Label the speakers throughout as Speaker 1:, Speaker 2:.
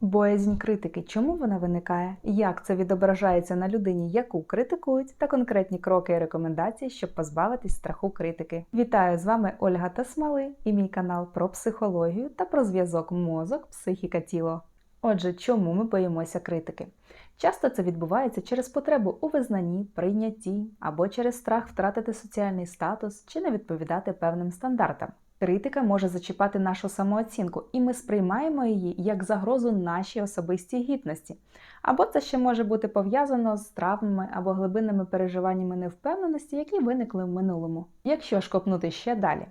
Speaker 1: Боязнь критики. Чому вона виникає? Як це відображається на людині, яку критикують, та конкретні кроки і рекомендації, щоб позбавитись страху критики. Вітаю з вами Ольга Тасмали і мій канал про психологію та про зв'язок мозок, психіка, тіло. Отже, чому ми боїмося критики? Часто це відбувається через потребу у визнанні, прийнятті або через страх втратити соціальний статус чи не відповідати певним стандартам. Критика може зачіпати нашу самооцінку, і ми сприймаємо її як загрозу нашій особистій гідності. Або це ще може бути пов'язано з травмами або глибинними переживаннями невпевненості, які виникли в минулому. Якщо ж копнути ще далі,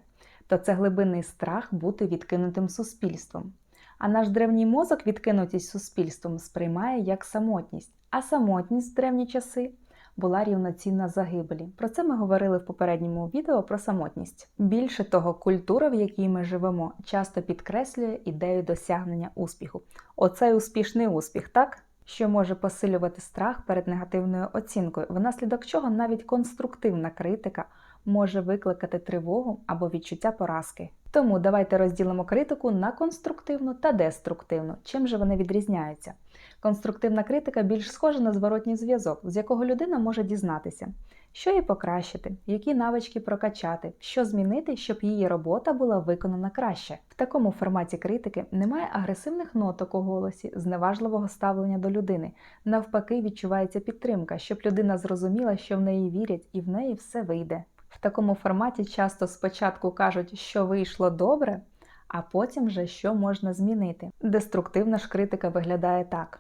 Speaker 1: то це глибинний страх бути відкинутим суспільством. А наш древній мозок відкинутість суспільством сприймає як самотність, а самотність в древні часи була рівноцінна загибелі. Про це ми говорили в попередньому відео про самотність. Більше того, культура, в якій ми живемо, часто підкреслює ідею досягнення успіху. Оцей успішний успіх, так? Що може посилювати страх перед негативною оцінкою, внаслідок чого навіть конструктивна критика може викликати тривогу або відчуття поразки. Тому давайте розділимо критику на конструктивну та деструктивну. Чим же вони відрізняються? Конструктивна критика більш схожа на зворотній зв'язок, з якого людина може дізнатися, що їй покращити, які навички прокачати, що змінити, щоб її робота була виконана краще. В такому форматі критики немає агресивних ноток у голосі, зневажливого ставлення до людини. Навпаки, відчувається підтримка, щоб людина зрозуміла, що в неї вірять і в неї все вийде. В такому форматі часто спочатку кажуть, що вийшло добре, а потім вже що можна змінити. Деструктивна ж критика виглядає так.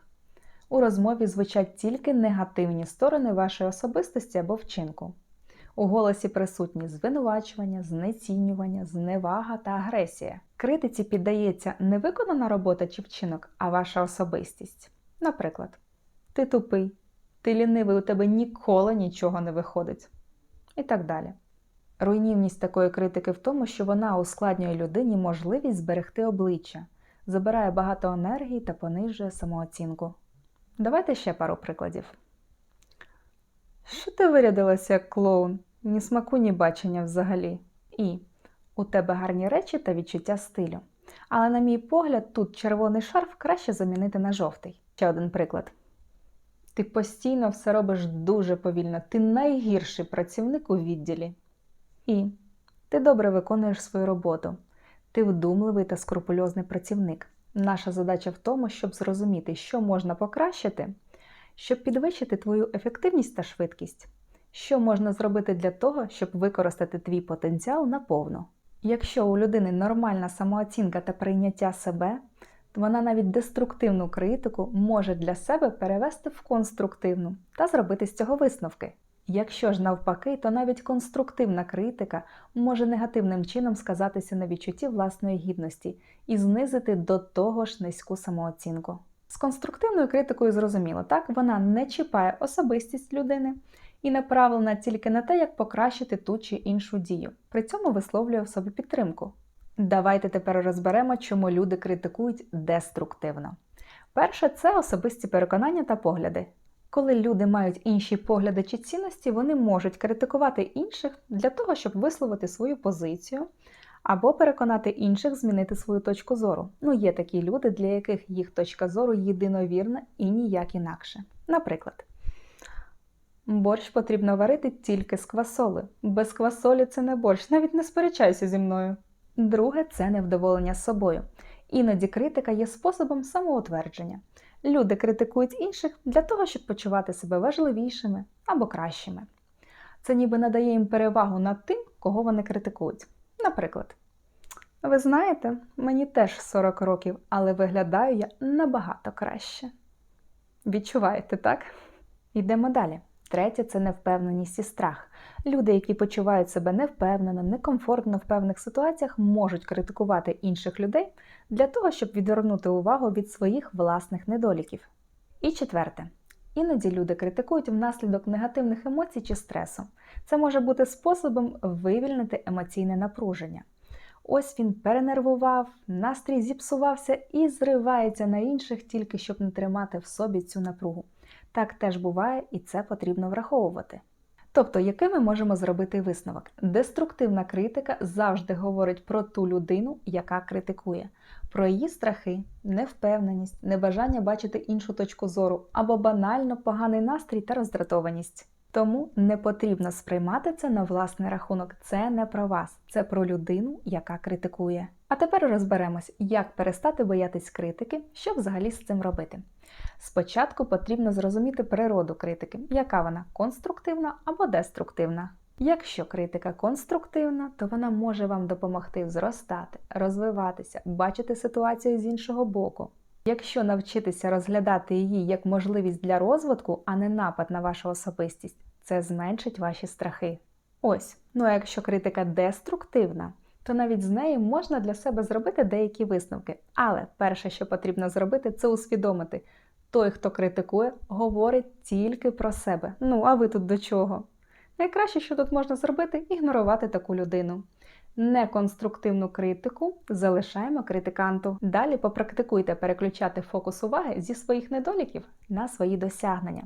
Speaker 1: У розмові звучать тільки негативні сторони вашої особистості або вчинку. У голосі присутні звинувачування, знецінювання, зневага та агресія. Критиці піддається не виконана робота чи вчинок, а ваша особистість. Наприклад, ти тупий, ти лінивий, у тебе ніколи нічого не виходить. І так далі. Руйнівність такої критики в тому, що вона ускладнює людині можливість зберегти обличчя, забирає багато енергії та понижує самооцінку. Давайте ще пару прикладів. Що ти вирядилася як клоун? Ні смаку, ні бачення взагалі. І у тебе гарні речі та відчуття стилю. Але, на мій погляд, тут червоний шарф краще замінити на жовтий. Ще один приклад. Ти постійно все робиш дуже повільно. Ти найгірший працівник у відділі. І ти добре виконуєш свою роботу. Ти вдумливий та скрупульозний працівник. Наша задача в тому, щоб зрозуміти, що можна покращити, щоб підвищити твою ефективність та швидкість, що можна зробити для того, щоб використати твій потенціал наповну. Якщо у людини нормальна самооцінка та прийняття себе, то вона навіть деструктивну критику може для себе перевести в конструктивну та зробити з цього висновки. Якщо ж навпаки, то навіть конструктивна критика може негативним чином сказатися на відчутті власної гідності і знизити до того ж низьку самооцінку. З конструктивною критикою зрозуміло, так вона не чіпає особистість людини і направлена тільки на те, як покращити ту чи іншу дію, при цьому висловлює в собі підтримку. Давайте тепер розберемо, чому люди критикують деструктивно. Перше це особисті переконання та погляди. Коли люди мають інші погляди чи цінності, вони можуть критикувати інших для того, щоб висловити свою позицію або переконати інших змінити свою точку зору. Ну, є такі люди, для яких їх точка зору єдиновірна і ніяк інакше. Наприклад, борщ потрібно варити тільки з квасоли. Без квасолі це не борщ, навіть не сперечайся зі мною. Друге це невдоволення собою. Іноді критика є способом самоутвердження. Люди критикують інших для того, щоб почувати себе важливішими або кращими. Це ніби надає їм перевагу над тим, кого вони критикують. Наприклад, ви знаєте, мені теж 40 років, але виглядаю я набагато краще. Відчуваєте, так? Йдемо далі. Третє це невпевненість і страх. Люди, які почувають себе невпевнено, некомфортно в певних ситуаціях, можуть критикувати інших людей для того, щоб відвернути увагу від своїх власних недоліків. І четверте. Іноді люди критикують внаслідок негативних емоцій чи стресу. Це може бути способом вивільнити емоційне напруження. Ось він перенервував, настрій зіпсувався і зривається на інших тільки щоб не тримати в собі цю напругу. Так теж буває, і це потрібно враховувати. Тобто, який ми можемо зробити висновок? Деструктивна критика завжди говорить про ту людину, яка критикує, про її страхи, невпевненість, небажання бачити іншу точку зору або банально поганий настрій та роздратованість. Тому не потрібно сприймати це на власний рахунок. Це не про вас, це про людину, яка критикує. А тепер розберемось, як перестати боятись критики, що взагалі з цим робити. Спочатку потрібно зрозуміти природу критики, яка вона конструктивна або деструктивна. Якщо критика конструктивна, то вона може вам допомогти зростати, розвиватися, бачити ситуацію з іншого боку. Якщо навчитися розглядати її як можливість для розвитку, а не напад на вашу особистість, це зменшить ваші страхи. Ось, ну а якщо критика деструктивна, то навіть з нею можна для себе зробити деякі висновки. Але перше, що потрібно зробити, це усвідомити. Той, хто критикує, говорить тільки про себе. Ну, а ви тут до чого? Найкраще, що тут можна зробити, ігнорувати таку людину. Неконструктивну критику залишаємо критиканту. Далі попрактикуйте переключати фокус уваги зі своїх недоліків на свої досягнення,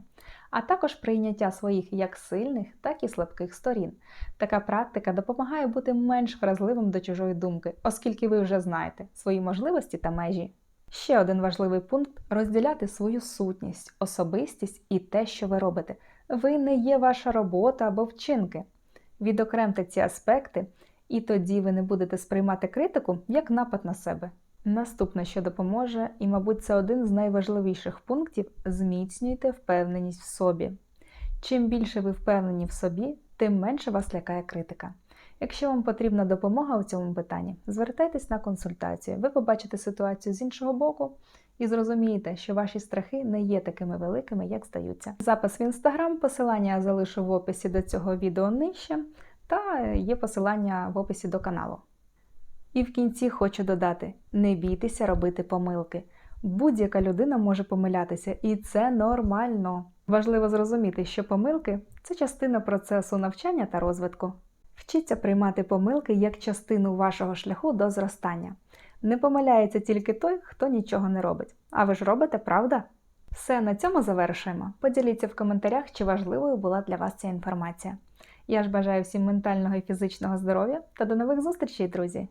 Speaker 1: а також прийняття своїх як сильних, так і слабких сторін. Така практика допомагає бути менш вразливим до чужої думки, оскільки ви вже знаєте свої можливості та межі. Ще один важливий пункт розділяти свою сутність, особистість і те, що ви робите. Ви не є ваша робота або вчинки. Відокремте ці аспекти, і тоді ви не будете сприймати критику як напад на себе. Наступне, що допоможе, і, мабуть, це один з найважливіших пунктів зміцнюйте впевненість в собі. Чим більше ви впевнені в собі, тим менше вас лякає критика. Якщо вам потрібна допомога у цьому питанні, звертайтесь на консультацію. Ви побачите ситуацію з іншого боку і зрозумієте, що ваші страхи не є такими великими, як здаються. Запис в інстаграм, посилання я залишу в описі до цього відео нижче, та є посилання в описі до каналу. І в кінці хочу додати: не бійтеся робити помилки. Будь-яка людина може помилятися, і це нормально. Важливо зрозуміти, що помилки це частина процесу навчання та розвитку. Вчіться приймати помилки як частину вашого шляху до зростання. Не помиляється тільки той, хто нічого не робить. А ви ж робите, правда? Все, на цьому завершуємо. Поділіться в коментарях, чи важливою була для вас ця інформація. Я ж бажаю всім ментального і фізичного здоров'я та до нових зустрічей, друзі!